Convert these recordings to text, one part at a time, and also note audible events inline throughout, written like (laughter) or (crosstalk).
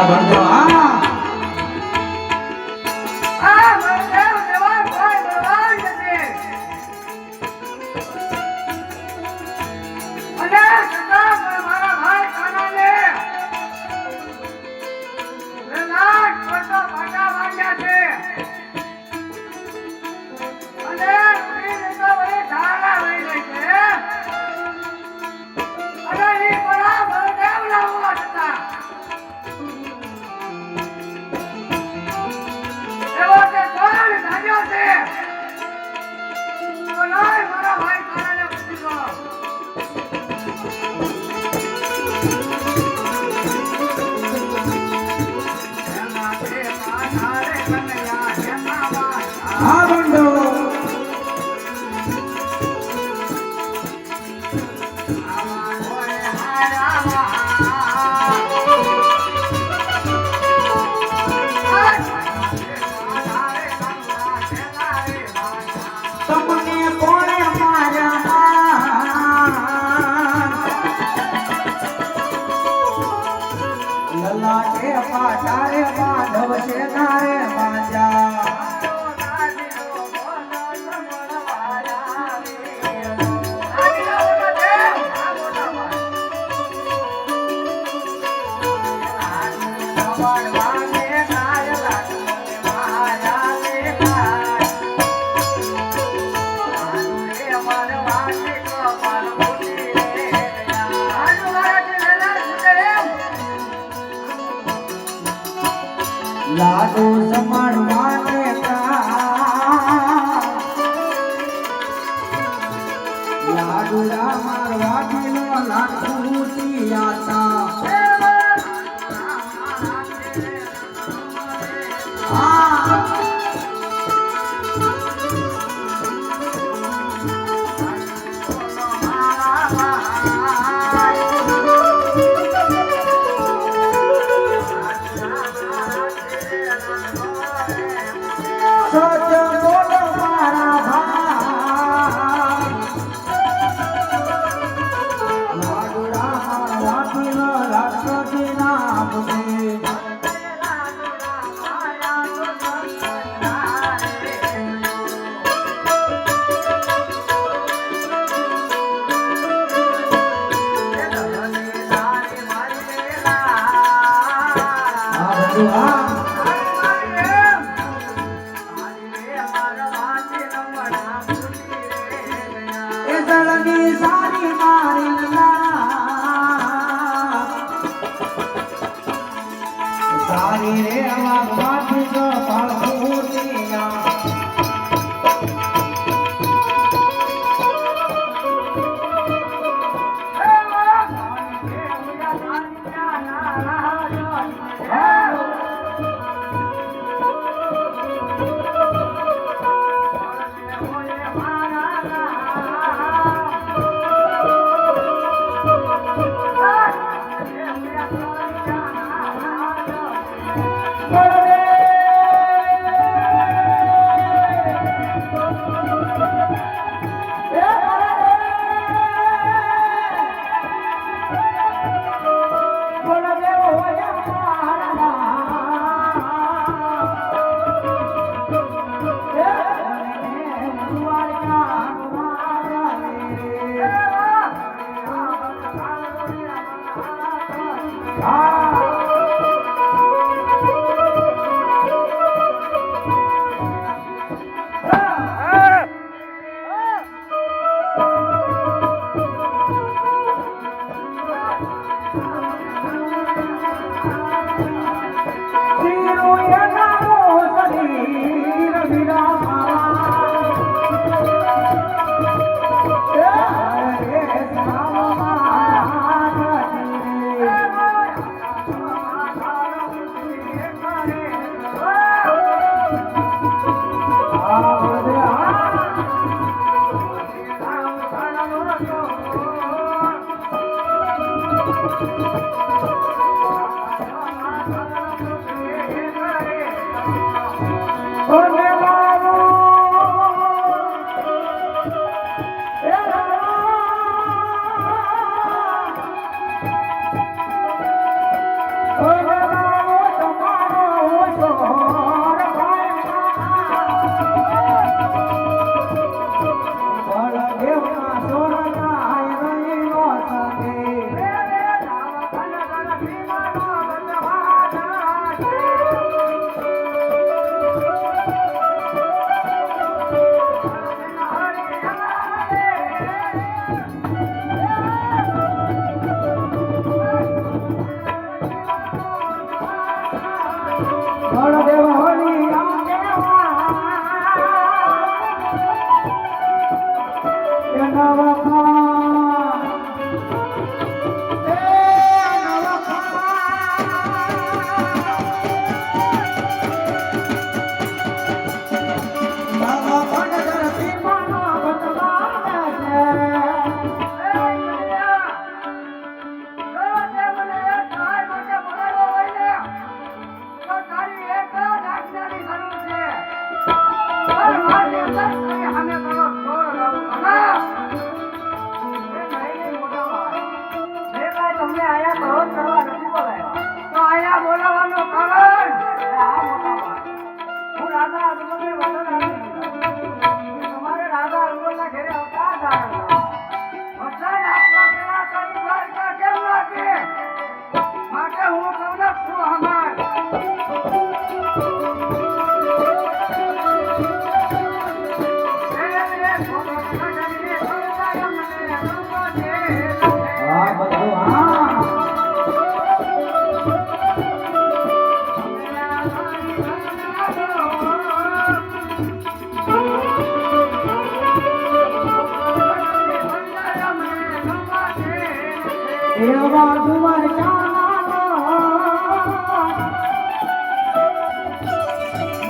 હા Hare Krishna. બોલો (laughs)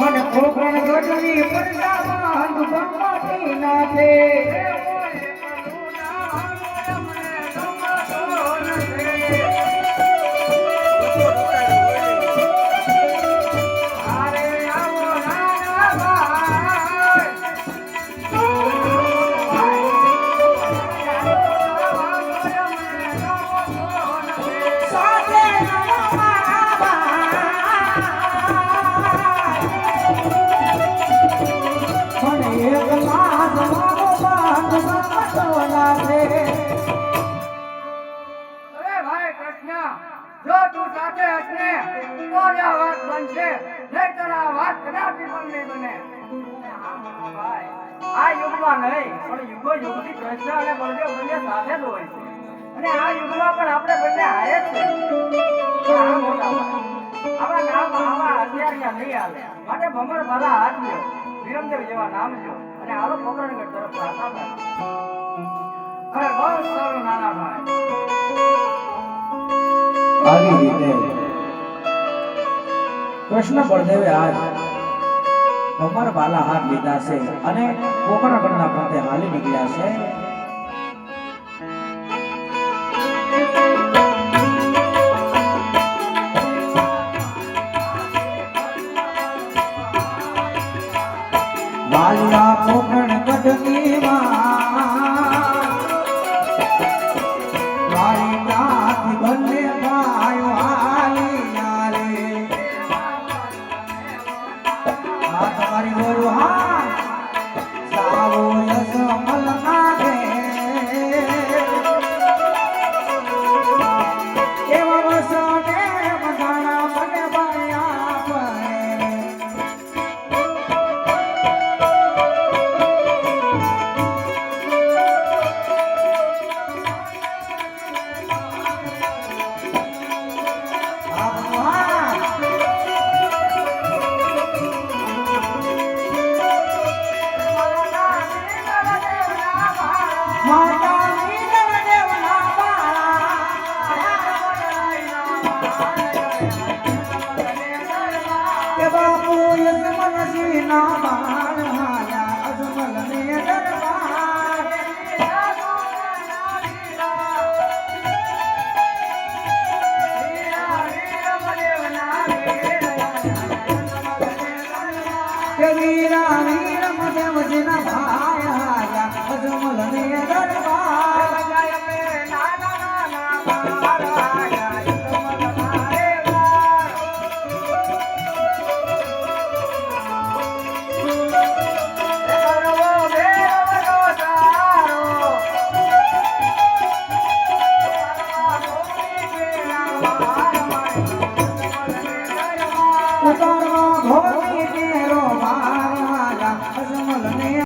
મને ખોખણ ગઢવી બાંધ ગંગાતી નાથે. બનશે નહીંતર આ વાત કદાપી પણ નહીં બને. આ યુગમાં નહીં પણ યુગો યુગથી કૃષ્ણ અને બળદેવ બંને સાથે જ હોય છે. અને આ યુગમાં પણ આપણે બંને હારે જ છે પણ આ મોટા ભાઈ, આવા નામ આવા હથિયાર નહીં આવે. માટે ભમર ભલા હાથ લ્યો વિરમદેવ જેવા નામ લ્યો અને આલો પોકરણગઢ તરફ પાછા ફરો. અરે બહુ સારું નાના ભાઈ. આવી રીતે કૃષ્ણ બળદેવે આજ ભમર બાલા હાથ લીધા છે અને કોકરાગઢના પંથે હાલી નીકળ્યા છે. બાપુ યજમન સિંહના બાણ